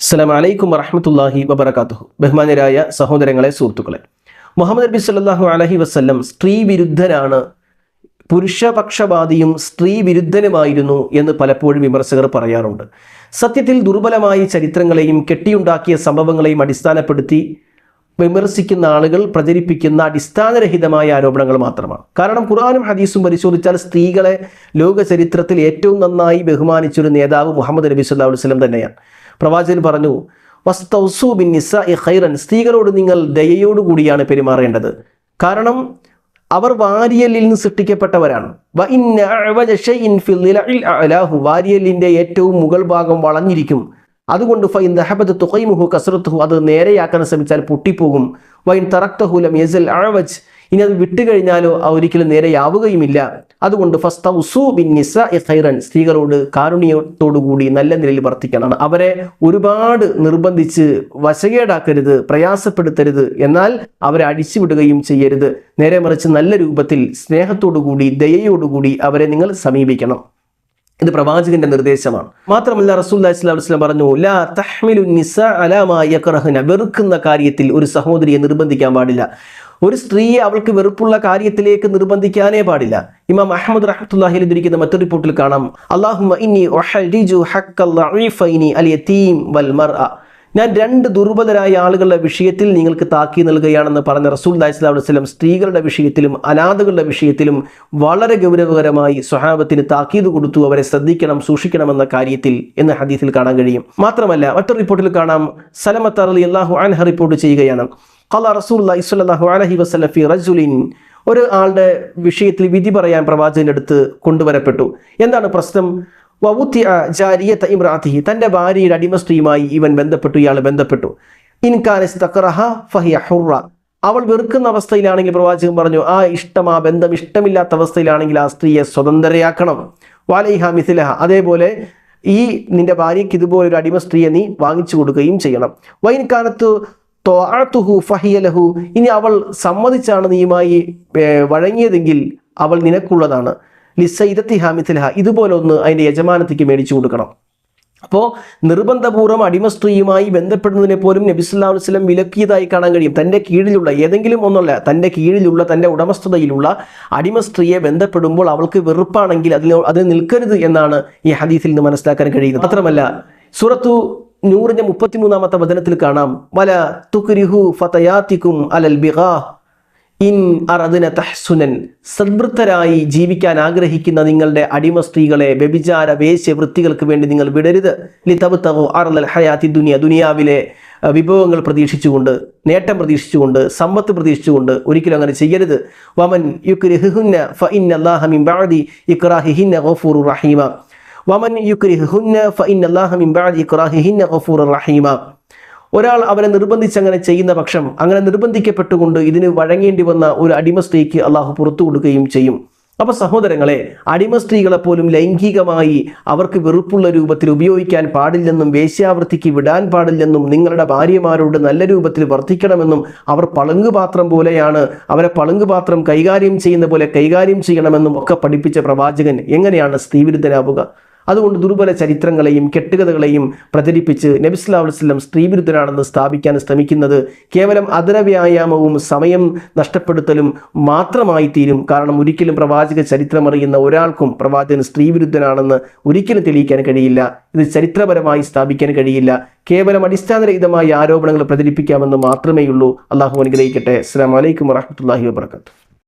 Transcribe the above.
അസ്സലാം വലൈക്കും വറഹമത്തല്ലാഹി വബർക്കാത്തുഹു ബഹുമാനരായ സഹോദരങ്ങളെ സുഹൃത്തുക്കളെ. മുഹമ്മദ് നബി സല്ലാഹു അലഹി വസ്ല്ലം സ്ത്രീ വിരുദ്ധനാണ്. പുരുഷപക്ഷപാതിയും സ്ത്രീ വിരുദ്ധനുമായിരുന്നു എന്ന് പലപ്പോഴും വിമർശകർ പറയാറുണ്ട്. സത്യത്തിൽ ദുർബലമായ ചരിത്രങ്ങളെയും കെട്ടിയുണ്ടാക്കിയ സംഭവങ്ങളെയും അടിസ്ഥാനപ്പെടുത്തി വിമർശിക്കുന്ന ആളുകൾ പ്രചരിപ്പിക്കുന്ന അടിസ്ഥാനരഹിതമായ ആരോപണങ്ങൾ മാത്രമാണ്. കാരണം ഖുർആാനും ഹദീസും പരിശോധിച്ചാൽ സ്ത്രീകളെ ലോക ചരിത്രത്തിൽ ഏറ്റവും നന്നായി ബഹുമാനിച്ചൊരു നേതാവ് മുഹമ്മദ് നബി സല്ലാ വസ്ലം തന്നെയാണ്. പ്രവാചകൻ പറഞ്ഞു ഖൈറൻ. സ്ത്രീകളോട് നിങ്ങൾ ദയയോടുകൂടിയാണ് പെരുമാറേണ്ടത്. കാരണം അവർ വാരിയലിൽ നിന്ന് സൃഷ്ടിക്കപ്പെട്ടവരാണ്. വാരിയലിന്റെ ഏറ്റവും മുകൾ ഭാഗം വളഞ്ഞിരിക്കും. അതുകൊണ്ട് ഫൈൻ ദഹബത്ത് തുഹൈമുഹു കസറത്തുഹു. അത് നേരെയാക്കാൻ ശ്രമിച്ചാൽ പൊട്ടിപ്പോകും. വൈൻ തറക്തഹുലം യസൽ അഴവജ് ഇനി അത് വിട്ടുകഴിഞ്ഞാലോ ഒരിക്കലും നേരെയാവുകയുമില്ല. അതുകൊണ്ട് ഫസ്ത ഉസു ബിൻ ഖൈറൻ സ്ത്രീകളോട് കാരുണ്യത്തോടുകൂടി നല്ല നിലയിൽ വർത്തിക്കണം അവരെ ഒരുപാട് നിർബന്ധിച്ച് വശകേടാക്കരുത് പ്രയാസപ്പെടുത്തരുത് എന്നാൽ അവരെ അടിച്ചുവിടുകയും ചെയ്യരുത്. നേരെ മറിച്ച് നല്ല രൂപത്തിൽ സ്നേഹത്തോടുകൂടി ദയയോടുകൂടി അവരെ നിങ്ങൾ സമീപിക്കണം. ഇത് പ്രവാചകന്റെ നിർദ്ദേശമാണ്. മാത്രമല്ല റസൂൽ വസ്ലാം പറഞ്ഞു ലാ തഹ്മിലു നിസ അലാമാ യക്റഹന വെറുക്കുന്ന കാര്യത്തിൽ ഒരു സഹോദരിയെ നിർബന്ധിക്കാൻ പാടില്ല. ഒരു സ്ത്രീയെ അവൾക്ക് വെറുപ്പുള്ള കാര്യത്തിലേക്ക് നിർബന്ധിക്കാനേ പാടില്ല. ഇമാം അഹമ്മദ് റഹ്മത്തുല്ലാഹിൽ ഇരിക്കുന്ന മറ്റൊരു റിപ്പോർട്ടിൽ കാണാം. അള്ളാഹുമ ഞാൻ രണ്ട് ദുർബലരായ ആളുകളുടെ വിഷയത്തിൽ നിങ്ങൾക്ക് താക്കി നൽകുകയാണെന്ന് പറഞ്ഞ റസൂൽ വസ്ലം സ്ത്രീകളുടെ വിഷയത്തിലും അനാഥകളുടെ വിഷയത്തിലും വളരെ ഗൗരവകരമായി സ്വഹാബത്തിന് താക്കീത് കൊടുത്തു. അവരെ ശ്രദ്ധിക്കണം സൂക്ഷിക്കണമെന്ന കാര്യത്തിൽ എന്ന ഹദീസിൽ കാണാൻ കഴിയും. മാത്രമല്ല മറ്റൊരു റിപ്പോർട്ടിൽ കാണാം. സലമത്ത് അലി അള്ളാഹു അൻഹ റിപ്പോർട്ട് ചെയ്യുകയാണ്. ഖല റസൂല്ല ഇസ്വല്ലാഹു അലഹി വസ്ലഫി റജുലിൻ. ഒരു ആളുടെ വിഷയത്തിൽ വിധി പറയാൻ പ്രവാചകന്റെ അടുത്ത് കൊണ്ടുവരപ്പെട്ടു. എന്താണ് പ്രശ്നം? വവുത്തി ജാരിയത്ത് ഇമ്രാത്തിഹി തന്റെ ഭാര്യയുടെ അടിമ സ്ത്രീയുമായി ഇവൻ ബന്ധപ്പെട്ടു ഇയാൾ ബന്ധപ്പെട്ടു. ഇൻകാനസ് തക്കറഹ ഫഹിയ ഹുറ. അവൾ വെറുക്കുന്ന അവസ്ഥയിലാണെങ്കിൽ പ്രവാചകൻ പറഞ്ഞു ആ ഇഷ്ടം ആ ബന്ധം ഇഷ്ടമില്ലാത്ത അവസ്ഥയിലാണെങ്കിൽ ആ സ്ത്രീയെ സ്വതന്ത്രയാക്കണം. വാലൈഹ മിഥിലഹ. അതേപോലെ ഈ നിന്റെ ഭാര്യയ്ക്ക് ഇതുപോലൊരു അടിമ സ്ത്രീയെ നീ വാങ്ങിച്ചു കൊടുക്കുകയും ചെയ്യണം. വൈൻകാലത്ത് തൊഅത്തുഹു ഫഹിയലഹു. ഇനി അവൾ സമ്മതിച്ചാണ് നീയുമായി വഴങ്ങിയതെങ്കിൽ അവൾ നിനക്കുള്ളതാണ്. ലിസൈദത്തി ഹാമിത്തിലഹ ഇതുപോലെ ഒന്ന് അതിന്റെ യജമാനത്തേക്ക് മേടിച്ചു കൊടുക്കണം. അപ്പോൾ നിർബന്ധപൂർവം അടിമ സ്ത്രീയുമായി ബന്ധപ്പെടുന്നതിനെ പോലും നബിസ്ലാ വസ്ലം വിലക്കിയതായി കാണാൻ കഴിയും. തന്റെ കീഴിലുള്ള ഏതെങ്കിലും ഒന്നല്ല തന്റെ കീഴിലുള്ള തന്റെ ഉടമസ്ഥതയിലുള്ള അടിമ സ്ത്രീയെ ബന്ധപ്പെടുമ്പോൾ അവൾക്ക് വെറുപ്പാണെങ്കിൽ അതിൽ അത് നിൽക്കരുത് എന്നാണ് ഈ ഹദീസിൽ നിന്ന് മനസ്സിലാക്കാൻ കഴിയുന്നത്. മാത്രമല്ല സുറത്തു നൂറിന്റെ മുപ്പത്തിമൂന്നാമത്തെ വചനത്തിൽ കാണാം. വല തുക്രിഹു ഫതയാത്തിക്കും അലൽ ബിഗാ. ഇൻ അറദിന തഹ്സുനൻ. സദ്വൃത്തരായി ജീവിക്കാൻ ആഗ്രഹിക്കുന്ന നിങ്ങളുടെ അടിമ സ്ത്രീകളെ വ്യഭിചാര വേശ്യ വൃത്തികൾക്ക് വേണ്ടി നിങ്ങൾ വിടരുത്. ലിതബുത്തകോ അറലൽ ഹയാത്തി ദുനിയ. ദുനിയാവിലെ വിഭവങ്ങൾ പ്രതീക്ഷിച്ചുകൊണ്ട് നേട്ടം പ്രതീക്ഷിച്ചുകൊണ്ട് സമ്പത്ത് പ്രതീക്ഷിച്ചുകൊണ്ട് ഒരിക്കലും അങ്ങനെ ചെയ്യരുത്. വമൻ യുക്രിഹുന്ന ഫ ഇൻ ഗഫൂറുർ റഹീമ. അല്ലാഹമിൻ ബഅദി ഇക്റാഹിഹിന്ന റഹീമ. ഒരാൾ അവനെ നിർബന്ധിച്ച് അങ്ങനെ ചെയ്യുന്ന പക്ഷം അങ്ങനെ നിർബന്ധിക്കപ്പെട്ടുകൊണ്ട് ഇതിന് വഴങ്ങേണ്ടി വന്ന ഒരു അടിമ സ്ത്രീക്ക് അള്ളാഹു പുറത്തു കൊടുക്കുകയും ചെയ്യും. അപ്പൊ സഹോദരങ്ങളെ അടിമ സ്ത്രീകളെ പോലും ലൈംഗികമായി അവർക്ക് വെറുപ്പുള്ള രൂപത്തിൽ ഉപയോഗിക്കാൻ പാടില്ലെന്നും വേശ്യാവൃത്തിക്ക് വിടാൻ പാടില്ലെന്നും നിങ്ങളുടെ ഭാര്യമാരോട് നല്ല രൂപത്തിൽ വർദ്ധിക്കണമെന്നും അവർ പളുങ്കുപാത്രം പോലെയാണ് അവരെ പളുങ്കുപാത്രം കൈകാര്യം ചെയ്യുന്ന പോലെ കൈകാര്യം ചെയ്യണമെന്നും ഒക്കെ പഠിപ്പിച്ച പ്രവാചകൻ എങ്ങനെയാണ് സ്ത്രീവിരുദ്ധനാവുക? അതുകൊണ്ട് ദുർബല ചരിത്രങ്ങളെയും കെട്ടുകഥകളെയും പ്രചരിപ്പിച്ച് നബിസ്ലാ വസ്ലം സ്ത്രീവിരുദ്ധനാണെന്ന് സ്ഥാപിക്കാൻ ശ്രമിക്കുന്നത് കേവലം അതരവ്യായാമവും സമയം നഷ്ടപ്പെടുത്തലും മാത്രമായി തീരും കാരണം ഒരിക്കലും പ്രവാചക ചരിത്രം അറിയുന്ന ഒരാൾക്കും പ്രവാചകൻ സ്ത്രീവിരുദ്ധനാണെന്ന് ഒരിക്കലും തെളിയിക്കാൻ കഴിയില്ല. ഇത് ചരിത്രപരമായി സ്ഥാപിക്കാൻ കഴിയില്ല. കേവലം അടിസ്ഥാനരഹിതമായ ആരോപണങ്ങൾ പ്രചരിപ്പിക്കാമെന്ന് മാത്രമേയുള്ളൂ. അള്ളാഹു അനുഗ്രഹിക്കട്ടെ. അസ്സാം വലൈക്കും വാഹമത്തല്ലാഹി